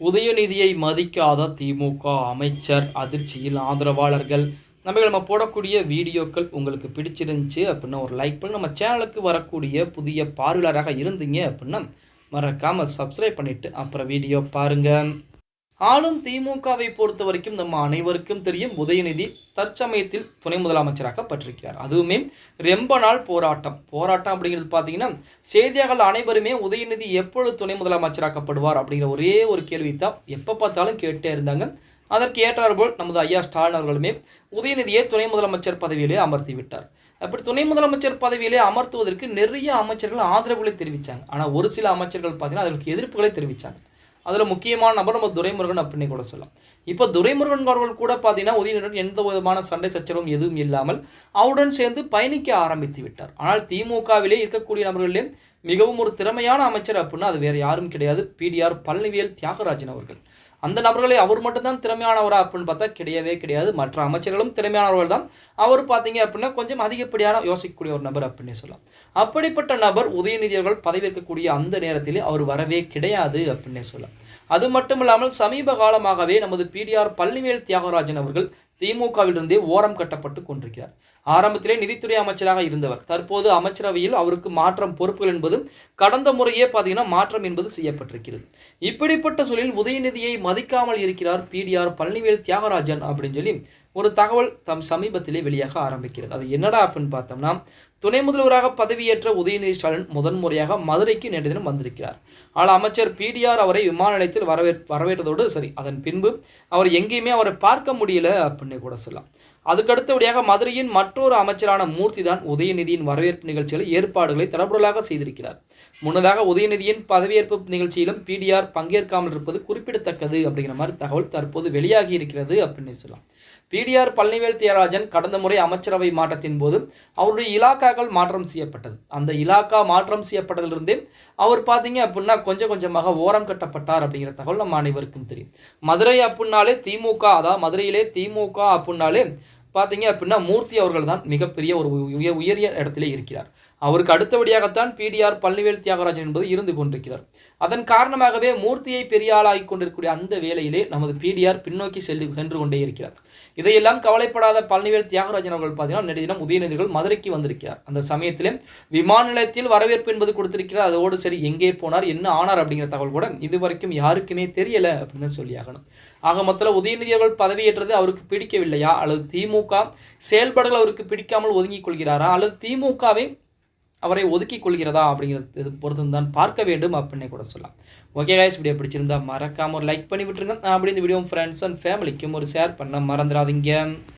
உதயநிதியை மதிக்காத திமுக அமைச்சர் அதிர்ச்சியில் ஆதரவாளர்கள். நம்ம நம்ம போடக்கூடிய வீடியோக்கள் உங்களுக்கு பிடிச்சிருந்துச்சு அப்படின்னா ஒரு லைக் பண்ணி. நம்ம சேனலுக்கு வரக்கூடிய புதிய பார்வையாளராக இருந்தீங்க அப்படின்னா மறக்காமல் சப்ஸ்கிரைப் பண்ணிவிட்டு அப்புறம் வீடியோ பாருங்கள் ஆளும் திமுகவை பொறுத்த வரைக்கும் நம்ம அனைவருக்கும் தெரியும். உதயநிதி தற்சமயத்தில் துணை முதலமைச்சராக்கப்பட்டிருக்கிறார். அதுவுமே ரொம்ப நாள் போராட்டம். போராட்டம் அப்படிங்கிறது பார்த்தீங்கன்னா செய்தியாளர்கள் அனைவருமே உதயநிதி எப்பொழுது துணை முதலமைச்சராக்கப்படுவார் அப்படிங்கிற ஒரே ஒரு கேள்வி தான் எப்போ பார்த்தாலும் கேட்டே இருந்தாங்க. அதற்கு ஏற்றாற்போல் நமது ஐயா ஸ்டாலின் அவர்களுமே உதயநிதியை துணை முதலமைச்சர் பதவியிலே அமர்த்தி விட்டார். அப்படி துணை முதலமைச்சர் பதவியிலே அமர்த்துவதற்கு நிறைய அமைச்சர்கள் ஆதரவுகளை தெரிவித்தாங்க ஆனால் ஒரு சில அமைச்சர்கள் பார்த்தீங்கன்னா அதற்கு எதிர்ப்புகளை தெரிவித்தாங்க அதில் முக்கியமான நபர் நம்ம துரைமுருகன் அப்படின்னு கூட சொல்லலாம். இப்போ துரைமுருகன் அவர்கள் கூட பார்த்தீங்கன்னா உதயநிதியுடன் எந்த விதமான சண்டை சச்சரவும் எதுவும் இல்லாமல் அவருடன் சேர்ந்து பயணிக்க ஆரம்பித்து விட்டார். ஆனால் திமுகவிலே இருக்கக்கூடிய நபர்களிலே மிகவும் ஒரு திறமையான அமைச்சர் அப்படின்னா அது வேறு யாரும் கிடையாது. பிடிஆர் பழனிவேல் தியாகராஜன் அவர்கள். அந்த நபர்களை அவர் மட்டும்தான் திறமையானவரா அப்படின்னு பார்த்தா கிடையவே கிடையாது. மற்ற அமைச்சர்களும் திறமையானவர்கள் தான். அவர் பார்த்தீங்க அப்படின்னா கொஞ்சம் அதிகப்படியான யோசிக்கக்கூடிய ஒரு நபர் அப்படின்னு சொல்லலாம். அப்படிப்பட்ட நபர் உதயநிதி அவர்கள் பதவியேற்கக்கூடிய அந்த நேரத்தில் அவர் வரவே கிடையாது அப்படின்னே சொல்லலாம். அது மட்டும் இல்லாமல் சமீப காலமாகவே நமது பிடிஆர் பள்ளிவேல் தியாகராஜன் அவர்கள் திமுகவிலிருந்தே ஓரம் கட்டப்பட்டு கொண்டிருக்கிறார். ஆரம்பத்திலே நிதித்துறை அமைச்சராக இருந்தவர். தற்போது அமைச்சரவையில் அவருக்கு மாற்றம் பொறுப்புகள் என்பது கடந்த முறையே பார்த்தீங்கன்னா மாற்றம் என்பது செய்யப்பட்டிருக்கிறது. இப்படிப்பட்ட சூழலில் உதயநிதியை மதிக்காமல் இருக்கிறார் பிடிஆர் பழனிவேல் தியாகராஜன் அப்படின்னு சொல்லி ஒரு தகவல் தம் சமீபத்திலே வெளியாக ஆரம்பிக்கிறது. அது என்னடா அப்படின்னு பார்த்தோம்னா துணை முதல்வராக பதவியேற்ற உதயநிதி ஸ்டாலின் முதன்முறையாக மதுரைக்கு நேற்று தினம் வந்திருக்கிறார். ஆனால் அமைச்சர் பிடிஆர் அவரை விமான நிலையத்தில் வரவே வரவேற்றதோடு சரி அதன் பின்பு அவர் எங்கேயுமே அவரை பார்க்க முடியல அப்படின்னு கூட சொல்லலாம். அதுக்கடுத்தபடியாக மதுரையின் மற்றொரு அமைச்சரான மூர்த்தி தான் உதயநிதியின் வரவேற்பு நிகழ்ச்சிகளை ஏற்பாடுகளை தடபுடலாக செய்திருக்கிறார். முன்னதாக உதயநிதியின் பதவியேற்பு நிகழ்ச்சியிலும் பிடிஆர் பங்கேற்காமல் இருப்பது குறிப்பிடத்தக்கது அப்படிங்கிற மாதிரி தகவல் தற்போது வெளியாகி இருக்கிறது அப்படின்னு சொல்லலாம். பிடிஆர் பழனிவேல் தியராஜன் கடந்த முறை அமைச்சரவை மாற்றத்தின் போது அவருடைய இலாக்காக்கள் மாற்றம் செய்யப்பட்டது. அந்த இலாக்கா மாற்றம் செய்யப்பட்டதிலிருந்தே அவர் பார்த்தீங்க அப்படின்னா கொஞ்சம் கொஞ்சமாக ஓரம் கட்டப்பட்டார் அப்படிங்கிற தகவல் நம்ம அனைவருக்கும் தெரியும். மதுரை அப்படின்னாலே திமுக அதாவது மதுரையிலே திமுக அப்படின்னாலே பார்த்தீங்க அப்படின்னா மூர்த்தி அவர்கள் தான் மிகப்பெரிய ஒரு உயரிய இடத்திலே இருக்கிறார். அவருக்கு அடுத்தபடியாகத்தான் பிடிஆர் பழனிவேல் தியாகராஜன் என்பது இருந்து கொண்டிருக்கிறார். அதன் காரணமாகவே மூர்த்தியை பெரிய ஆளாகி கொண்டிருக்கக்கூடிய அந்த வேளையிலே நமது பிடிஆர் பின்னோக்கி செல்லு சென்று கொண்டே இருக்கிறார். இதையெல்லாம் கவலைப்படாத பழனிவேல் தியாகராஜன் அவர்கள் பார்த்தீங்கன்னா நேற்று தினம் உதயநிதிகள் மதுரைக்கு வந்திருக்கிறார். அந்த சமயத்திலே விமான நிலையத்தில் வரவேற்பு என்பது கொடுத்திருக்கிறார். அதோடு சரி எங்கே போனார் என்ன ஆனார் அப்படிங்கிற தகவல் கூட இதுவரைக்கும் யாருக்குமே தெரியல அப்படின்னு சொல்லி ஆகணும். ஆக மொத்தத்தில் உதயநிதி அவர்கள் பதவியேற்றது அவருக்கு பிடிக்கவில்லையா? அல்லது திமுக செயல்பாடுகள் அவருக்கு பிடிக்காமல் ஒதுங்கிக் கொள்கிறாரா? அல்லது திமுகவை அவரை ஒதுக்கி கொள்கிறதா அப்படிங்கிறது இது பொறுத்து தான் பார்க்க வேண்டும் அப்படின்னே கூட சொல்லலாம். ஓகே கைஸ் வீடியோ பிடிச்சிருந்தா மறக்காம ஒரு லைக் பண்ணி விட்டுருங்க. அப்படி இந்த வீடியோ ஃப்ரெண்ட்ஸ் அண்ட் ஃபேமிலிக்கும் ஒரு ஷேர் பண்ண மறந்துடாதீங்க.